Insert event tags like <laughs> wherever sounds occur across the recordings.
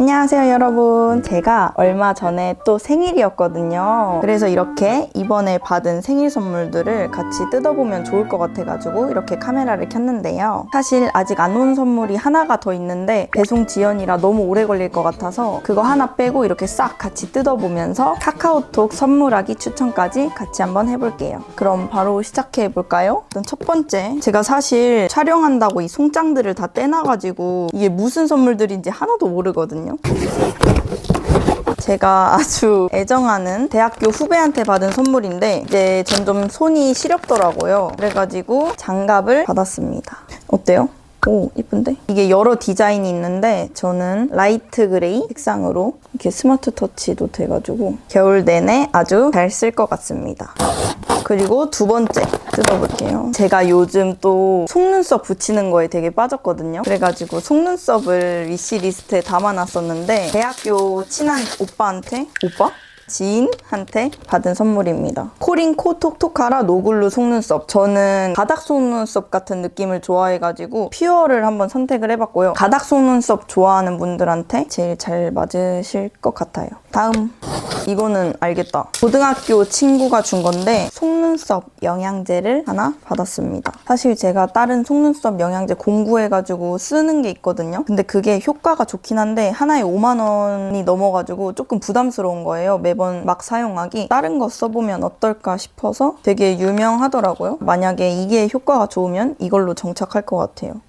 안녕하세요 여러분. 제가 얼마 전에 또 생일이었거든요. 그래서 이렇게 이번에 받은 생일 선물들을 같이 뜯어보면 좋을 것 같아가지고 이렇게 카메라를 켰는데요. 사실 아직 안 온 선물이 하나가 더 있는데 배송 지연이라 너무 오래 걸릴 것 같아서 그거 하나 빼고 이렇게 싹 같이 뜯어보면서 카카오톡 선물하기 추천까지 같이 한번 해볼게요. 그럼 바로 시작해 볼까요? 일단 첫 번째 제가 사실 촬영한다고 이 송장들을 다 떼놔가지고 이게 무슨 선물들인지 하나도 모르거든요 제가 아주 애정하는 대학교 후배한테 받은 선물인데 이제 점점 손이 시렵더라고요. 그래가지고 장갑을 받았습니다. 어때요? 오, 이쁜데? 이게 여러 디자인이 있는데 저는 라이트 그레이 색상으로 이렇게 스마트 터치도 돼가지고 겨울 내내 아주 잘 쓸 것 같습니다. 그리고 두 번째 뜯어볼게요. 제가 요즘 또 속눈썹 붙이는 거에 되게 빠졌거든요. 그래가지고 속눈썹을 위시리스트에 담아놨었는데 대학교 친한 오빠한테 오빠? 지인한테 받은 선물입니다. 코링 코 톡톡하라 노글루 속눈썹. 저는 가닥 속눈썹 같은 느낌을 좋아해가지고 퓨어를 한번 선택을 해봤고요. 가닥 속눈썹 좋아하는 분들한테 제일 잘 맞으실 것 같아요. 다음. 이거는 알겠다. 고등학교 친구가 준 건데 속눈썹 영양제를 하나 받았습니다. 사실 제가 다른 속눈썹 영양제 공부해가지고 쓰는 게 있거든요. 근데 그게 효과가 좋긴 한데 하나에 5만 원이 넘어가지고 조금 부담스러운 거예요. 매번 막 사용하기. 다른 거 써보면 어떨까 싶어서 되게 유명하더라고요. 만약에 이게 효과가 좋으면 이걸로 정착할 것 같아요.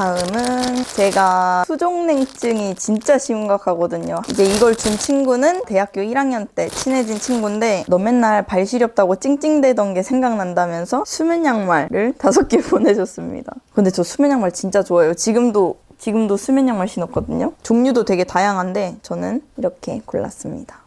다음은 제가 수족냉증이 진짜 심각하거든요. 이제 이걸 준 친구는 대학교 1학년 때 친해진 친구인데 너 맨날 발 시렵다고 찡찡대던 게 생각난다면서 수면 양말을 <laughs> 다섯 개 보내줬습니다. 근데 저 수면 양말 진짜 좋아해요. 지금도 지금도 수면 양말 신었거든요. 종류도 되게 다양한데 저는 이렇게 골랐습니다.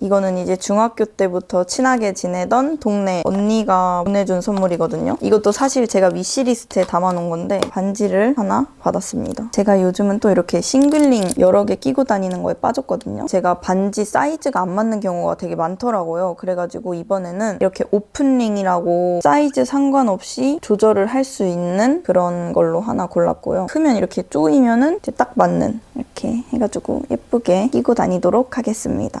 이거는 이제 중학교 때부터 친하게 지내던 동네 언니가 보내준 선물이거든요. 이것도 사실 제가 위시리스트에 담아놓은 건데 반지를 하나 받았습니다. 제가 요즘은 또 이렇게 싱글링 여러 개 끼고 다니는 거에 빠졌거든요. 제가 반지 사이즈가 안 맞는 경우가 되게 많더라고요. 그래가지고 이번에는 이렇게 오픈링이라고 사이즈 상관없이 조절을 할 수 있는 그런 걸로 하나 골랐고요. 크면 이렇게 조이면은 이제 딱 맞는 이렇게 해가지고 예쁘게 끼고 다니도록 하겠습니다.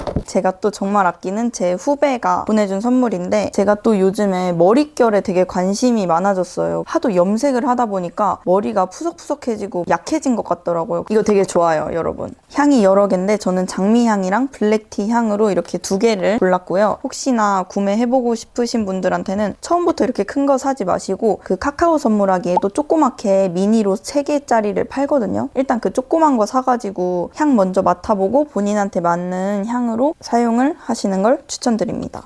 제가 또 정말 아끼는 제 후배가 보내준 선물인데 제가 또 요즘에 머릿결에 되게 관심이 많아졌어요. 하도 염색을 하다 보니까 머리가 푸석푸석해지고 약해진 것 같더라고요. 이거 되게 좋아요, 여러분. 향이 여러 개인데 저는 장미향이랑 블랙티 향으로 이렇게 두 개를 골랐고요. 혹시나 구매해보고 싶으신 분들한테는 처음부터 이렇게 큰 거 사지 마시고 그 카카오 선물하기에도 조그맣게 미니로 3개짜리를 팔거든요. 일단 그 조그만 거 사가지고 향 먼저 맡아보고 본인한테 맞는 향으로 사용을 하시는 걸 추천드립니다.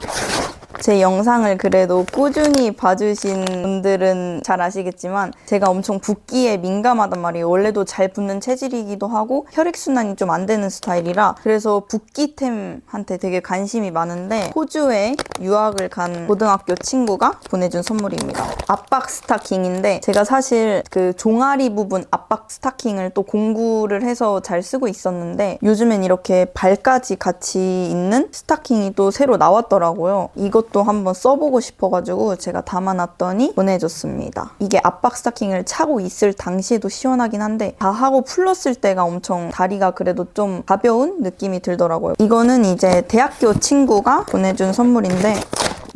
제 영상을 그래도 꾸준히 봐주신 분들은 잘 아시겠지만 제가 엄청 붓기에 민감하단 말이에요. 원래도 잘 붓는 체질이기도 하고 혈액순환이 좀 안 되는 스타일이라 그래서 붓기템한테 되게 관심이 많은데 호주에 유학을 간 고등학교 친구가 보내준 선물입니다. 압박 스타킹인데 제가 사실 그 종아리 부분 압박 스타킹을 또 공구를 해서 잘 쓰고 있었는데 요즘엔 이렇게 발까지 같이 있는 스타킹이 또 새로 나왔더라고요. 이것 도 한번 써보고 싶어가지고 제가 담아놨더니 보내줬습니다. 이게 압박 스타킹을 차고 있을 당시에도 시원하긴 한데 다 하고 풀렀을 때가 엄청 다리가 그래도 좀 가벼운 느낌이 들더라고요. 이거는 이제 대학교 친구가 보내준 선물인데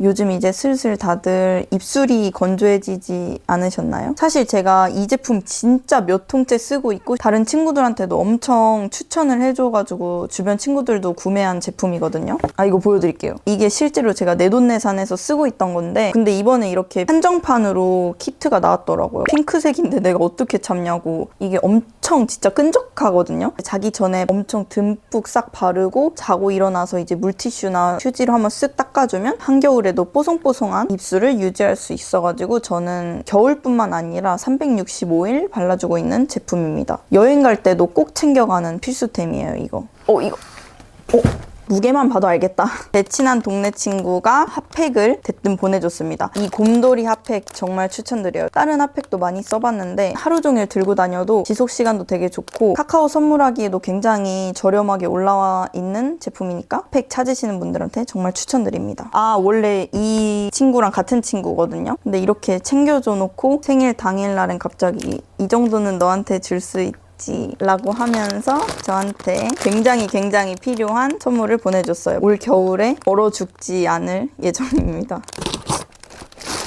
요즘 이제 슬슬 다들 입술이 건조해지지 않으셨나요? 사실 제가 이 제품 진짜 몇 통째 쓰고 있고 다른 친구들한테도 엄청 추천을 해줘가지고 주변 친구들도 구매한 제품이거든요. 아 이거 보여드릴게요. 이게 실제로 제가 내돈내산해서 쓰고 있던 건데 근데 이번에 이렇게 한정판으로 키트가 나왔더라고요. 핑크색인데 내가 어떻게 참냐고 이게 엄청 진짜 끈적하거든요. 자기 전에 엄청 듬뿍 싹 바르고 자고 일어나서 이제 물티슈나 휴지로 한번 쓱 닦아주면 한겨울에 도 뽀송뽀송한 입술을 유지할 수 있어가지고 저는 겨울뿐만 아니라 365일 발라주고 있는 제품입니다. 여행 갈 때도 꼭 챙겨가는 필수템이에요, 이거. 어, 이거. 어, 무게만 봐도 알겠다. <laughs> 제 친한 동네 친구가 핫팩을 대뜸 보내줬습니다. 이 곰돌이 핫팩 정말 추천드려요. 다른 핫팩도 많이 써봤는데 하루 종일 들고 다녀도 지속 시간도 되게 좋고 카카오 선물하기에도 굉장히 저렴하게 올라와 있는 제품이니까 핫팩 찾으시는 분들한테 정말 추천드립니다. 아 원래 이 친구랑 같은 친구거든요. 근데 이렇게 챙겨줘 놓고 생일 당일날엔 갑자기 이 정도는 너한테 줄 수 있. 라고 하면서 저한테 굉장히 굉장히 필요한 선물을 보내줬어요. 올 겨울에 얼어 죽지 않을 예정입니다.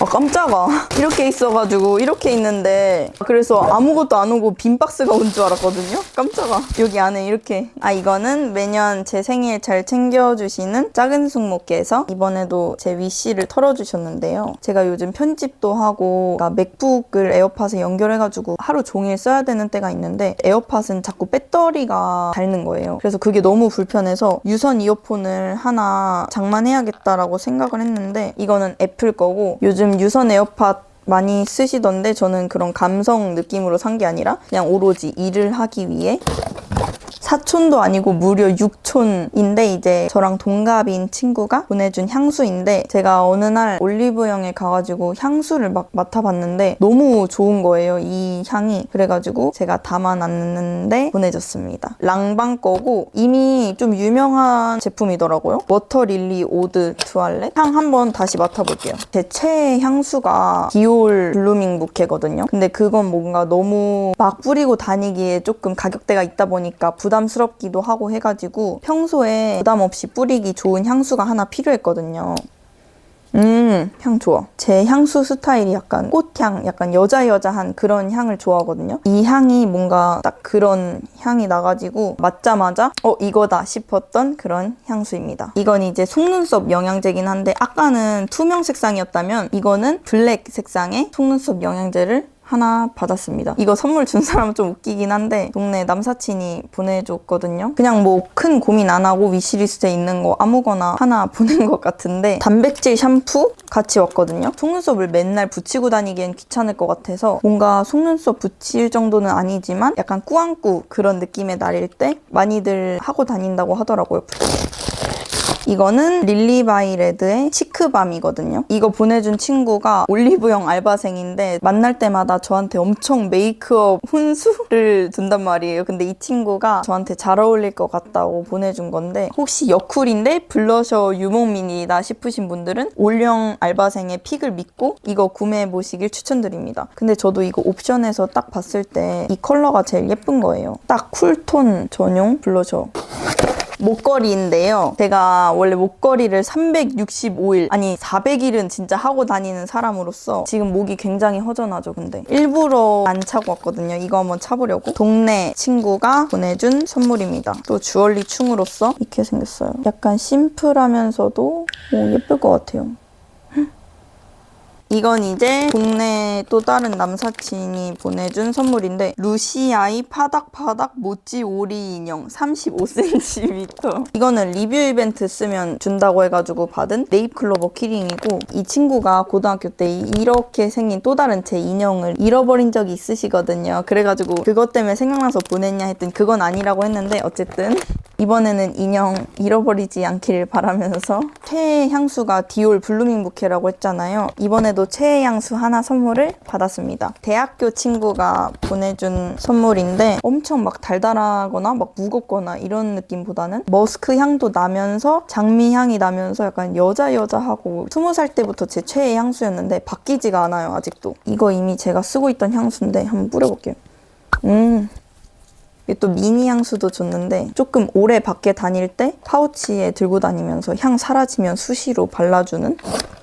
아 깜짝아. 이렇게 있어가지고 이렇게 있는데. 그래서 아무것도 안 오고 빈 박스가 온 줄 알았거든요? 깜짝아. 여기 안에 이렇게. 아 이거는 매년 제 생일 잘 챙겨주시는 작은 숙모께서 이번에도 제 위시를 털어주셨는데요. 제가 요즘 편집도 하고 그러니까 맥북을 에어팟에 연결해가지고 하루 종일 써야 되는 때가 있는데 에어팟은 자꾸 배터리가 닳는 거예요. 그래서 그게 너무 불편해서 유선 이어폰을 하나 장만해야겠다라고 생각을 했는데 이거는 애플 거고 요즘 유선 에어팟 많이 쓰시던데 저는 그런 감성 느낌으로 산 게 아니라 그냥 오로지 일을 하기 위해 사촌도 아니고 무려 6촌인데 이제 저랑 동갑인 친구가 보내준 향수인데 제가 어느 날 올리브영에 가가지고 향수를 막 맡아봤는데 너무 좋은 거예요 이 향이. 그래가지고 제가 담아놨는데 보내줬습니다. 랑방 거고 이미 좀 유명한 제품이더라고요. 워터 릴리 오드 투알렛. 향 한번 다시 맡아볼게요. 제 최애 향수가 디올 블루밍 부케거든요. 근데 그건 뭔가 너무 막 뿌리고 다니기에 조금 가격대가 있다 보니까 부담스럽기도 하고 해가지고 평소에 부담 없이 뿌리기 좋은 향수가 하나 필요했거든요. 음, 향 좋아. 제 향수 스타일이 약간 꽃향, 약간 여자여자한 그런 향을 좋아하거든요. 이 향이 뭔가 딱 그런 향이 나가지고 맡자마자 어, 이거다 싶었던 그런 향수입니다. 이건 이제 속눈썹 영양제긴 한데 아까는 투명 색상이었다면 이거는 블랙 색상의 속눈썹 영양제를 하나 받았습니다. 이거 선물 준 사람은 좀 웃기긴 한데 동네 남사친이 보내줬거든요. 그냥 뭐 큰 고민 안 하고 위시리스트에 있는 거 아무거나 하나 <laughs> 보낸 것 같은데 단백질 샴푸 같이 왔거든요. 속눈썹을 맨날 붙이고 다니기엔 귀찮을 것 같아서 뭔가 속눈썹 붙일 정도는 아니지만 약간 꾸안꾸 그런 느낌의 날일 때 많이들 하고 다닌다고 하더라고요. 이거는 릴리바이레드의 치크밤이거든요. 이거 보내준 친구가 올리브영 알바생인데 만날 때마다 저한테 엄청 메이크업 훈수를 둔단 말이에요. 근데 이 친구가 저한테 잘 어울릴 것 같다고 보내준 건데 혹시 여쿨인데 블러셔 유목민이다 싶으신 분들은 올영 알바생의 픽을 믿고 이거 구매해 보시길 추천드립니다. 근데 저도 이거 옵션에서 딱 봤을 때 이 컬러가 제일 예쁜 거예요. 딱 쿨톤 전용 블러셔. 목걸이인데요. 제가 원래 목걸이를 365일, 아니 400일은 진짜 하고 다니는 사람으로서 지금 목이 굉장히 허전하죠, 근데. 일부러 안 차고 왔거든요. 이거 한번 차보려고. 동네 친구가 보내준 선물입니다. 또 주얼리 충으로서 이렇게 생겼어요. 약간 심플하면서도 오, 예쁠 것 같아요. 이건 이제 동네 또 다른 남사친이 보내준 선물인데 루시아이 파닥파닥 모찌 오리 인형 35cm 이거는 리뷰 이벤트 쓰면 준다고 해가지고 받은 네잎클로버 키링이고 이 친구가 고등학교 때 이렇게 생긴 또 다른 제 인형을 잃어버린 적이 있으시거든요. 그래가지고 그것 때문에 생각나서 보냈냐 했더니 그건 아니라고 했는데 어쨌든 이번에는 인형 잃어버리지 않기를 바라면서 최애 향수가 디올 블루밍 부케라고 했잖아요. 이번에도 최애 향수 하나 선물을 받았습니다. 대학교 친구가 보내준 선물인데 엄청 막 달달하거나 막 무겁거나 이런 느낌보다는 머스크 향도 나면서 장미 향이 나면서 약간 여자 여자하고 스무 살 때부터 제 최애 향수였는데 바뀌지가 않아요 아직도. 이거 이미 제가 쓰고 있던 향수인데 한번 뿌려볼게요. 음. 이게 또 미니 향수도 줬는데 조금 오래 밖에 다닐 때 파우치에 들고 다니면서 향 사라지면 수시로 발라주는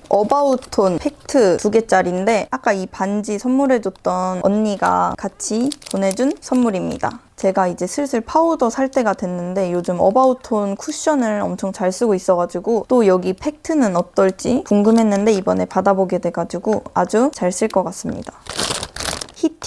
어바웃톤 팩트 두 개짜리인데 아까 이 반지 선물해줬던 언니가 같이 보내준 선물입니다. 제가 이제 슬슬 파우더 살 때가 됐는데 요즘 어바웃톤 쿠션을 엄청 잘 쓰고 있어가지고 또 여기 팩트는 어떨지 궁금했는데 이번에 받아보게 돼가지고 아주 잘 쓸 것 같습니다.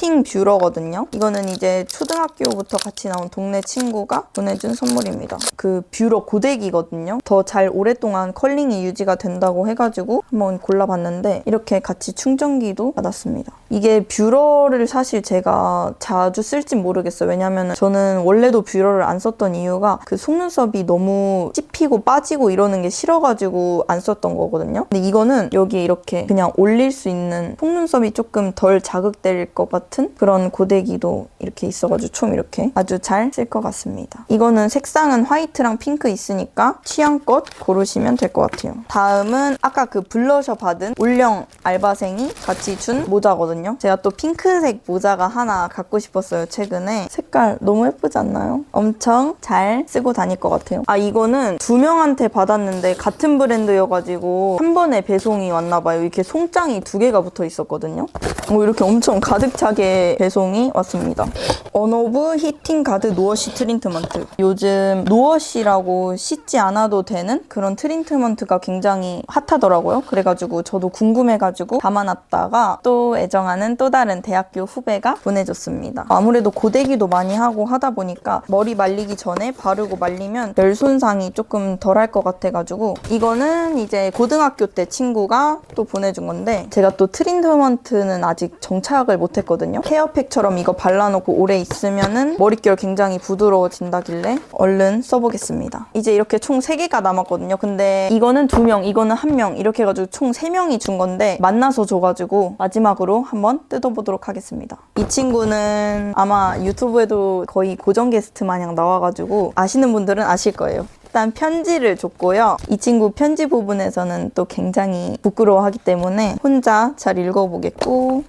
히팅 뷰러거든요. 이거는 이제 초등학교부터 같이 나온 동네 친구가 보내준 선물입니다. 그 뷰러 고데기거든요. 더 잘 오랫동안 컬링이 유지가 된다고 해가지고 한번 골라봤는데 이렇게 같이 충전기도 받았습니다. 이게 뷰러를 사실 제가 자주 쓸진 모르겠어요. 왜냐면 저는 원래도 뷰러를 안 썼던 이유가 그 속눈썹이 너무 찝히고 빠지고 이러는 게 싫어가지고 안 썼던 거거든요. 근데 이거는 여기 이렇게 그냥 올릴 수 있는 속눈썹이 조금 덜 자극될 것 같은 그런 고데기도 이렇게 있어가지고 총 이렇게 아주 잘 쓸 것 같습니다. 이거는 색상은 화이트랑 핑크 있으니까 취향껏 고르시면 될 것 같아요. 다음은 아까 그 블러셔 받은 올영 알바생이 같이 준 모자거든요. 제가 또 핑크색 모자가 하나 갖고 싶었어요, 최근에. 색깔 너무 예쁘지 않나요? 엄청 잘 쓰고 다닐 것 같아요. 아, 이거는 두 명한테 받았는데 같은 브랜드여가지고 한 번에 배송이 왔나봐요. 이렇게 송장이 두 개가 붙어 있었거든요. 뭐 이렇게 엄청 가득 차게 배송이 왔습니다. 언오브 히팅 가드 노워시 트리트먼트. 요즘 노워시라고 씻지 않아도 되는 그런 트리트먼트가 굉장히 핫하더라고요. 그래가지고 저도 궁금해가지고 담아놨다가 또 애정하는 또 다른 대학교 후배가 보내줬습니다. 아무래도 고데기도 많이 하고 하다 보니까 머리 말리기 전에 바르고 말리면 열 손상이 조금 덜할 것 같아가지고 이거는 이제 고등학교 때 친구가 또 보내준 건데 제가 또 트리트먼트는 아직 정착을 못했거든요. 케어팩처럼 이거 발라놓고 오래 있으면은 머릿결 굉장히 부드러워진다길래 얼른 써보겠습니다. 이제 이렇게 총 3개가 남았거든요. 근데 이거는 2명, 이거는 1명 이렇게 해가지고 총 3명이 준 건데 만나서 줘가지고 마지막으로 한번 뜯어보도록 하겠습니다. 이 친구는 아마 유튜브에도 거의 고정 게스트 마냥 나와가지고 아시는 분들은 아실 거예요. 일단 편지를 줬고요. 이 친구 편지 부분에서는 또 굉장히 부끄러워하기 때문에 혼자 잘 읽어보겠고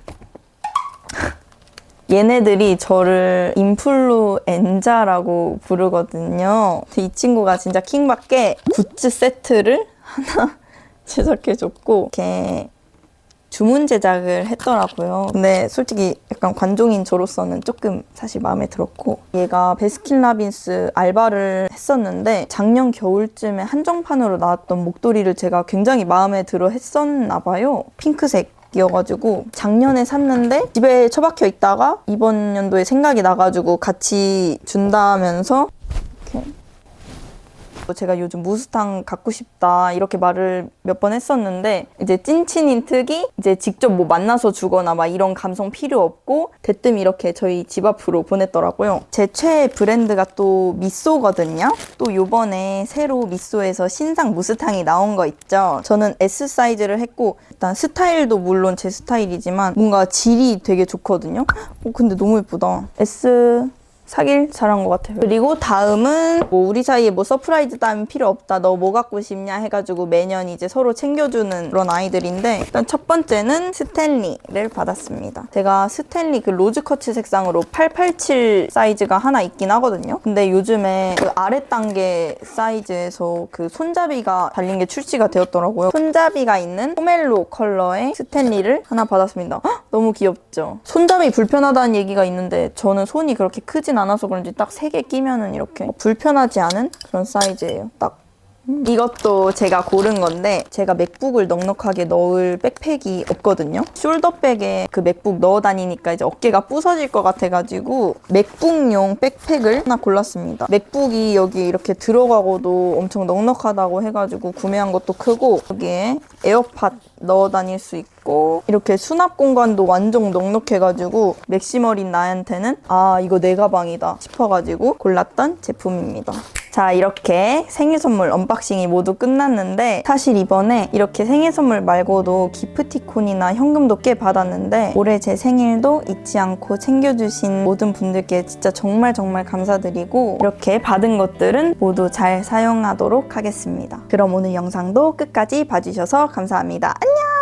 <laughs> 얘네들이 저를 인플루엔자라고 부르거든요. 이 친구가 진짜 킹받게 굿즈 세트를 하나 <laughs> 제작해줬고 이렇게 주문 제작을 했더라고요. 근데 솔직히 약간 관종인 저로서는 조금 사실 마음에 들었고 얘가 베스킨라빈스 알바를 했었는데 작년 겨울쯤에 한정판으로 나왔던 목도리를 제가 굉장히 마음에 들어 했었나 봐요. 핑크색 이어가지고 작년에 샀는데 집에 처박혀 있다가 이번 연도에 생각이 나가지고 같이 준다면서 이렇게 제가 요즘 무스탕 갖고 싶다 이렇게 말을 몇 번 했었는데 이제 찐친인 특이 이제 직접 뭐 만나서 주거나 막 이런 감성 필요 없고 대뜸 이렇게 저희 집 앞으로 보냈더라고요. 제 최애 브랜드가 또 미쏘거든요. 또 요번에 새로 미쏘에서 신상 무스탕이 나온 거 있죠. 저는 S 사이즈를 했고 일단 스타일도 물론 제 스타일이지만 뭔가 질이 되게 좋거든요. 어, 근데 너무 예쁘다. S 사길 잘한 것 같아요. 그리고 다음은 뭐 우리 사이에 뭐 서프라이즈 따윈 필요 없다. 너 뭐 갖고 싶냐 해가지고 매년 이제 서로 챙겨주는 그런 아이들인데 일단 첫 번째는 스탠리를 받았습니다. 제가 스탠리 그 로즈 커츠 색상으로 887 사이즈가 하나 있긴 하거든요. 근데 요즘에 그 아래 단계 사이즈에서 그 손잡이가 달린 게 출시가 되었더라고요. 손잡이가 있는 포멜로 컬러의 스탠리를 하나 받았습니다. 헉, 너무 귀엽죠? 손잡이 불편하다는 얘기가 있는데 저는 손이 그렇게 크진 않아서 그런지 딱 세 개 끼면은 이렇게 불편하지 않은 그런 사이즈예요. 딱 음. 이것도 제가 고른 건데 제가 맥북을 넉넉하게 넣을 백팩이 없거든요. 숄더백에 그 맥북 넣어 다니니까 이제 어깨가 부서질 것 같아가지고 맥북용 백팩을 하나 골랐습니다. 맥북이 여기 이렇게 들어가고도 엄청 넉넉하다고 해가지고 구매한 것도 크고 여기에 에어팟 넣어 다닐 수 있고 이렇게 수납 공간도 완전 넉넉해가지고 맥시멀인 나한테는 아 이거 내 가방이다 싶어가지고 골랐던 제품입니다. 자 이렇게 생일 선물 언박싱이 모두 끝났는데 사실 이번에 이렇게 생일 선물 말고도 기프티콘이나 현금도 꽤 받았는데 올해 제 생일도 잊지 않고 챙겨주신 모든 분들께 진짜 정말 정말 감사드리고 이렇게 받은 것들은 모두 잘 사용하도록 하겠습니다. 그럼 오늘 영상도 끝까지 봐주셔서 감사합니다. 안녕!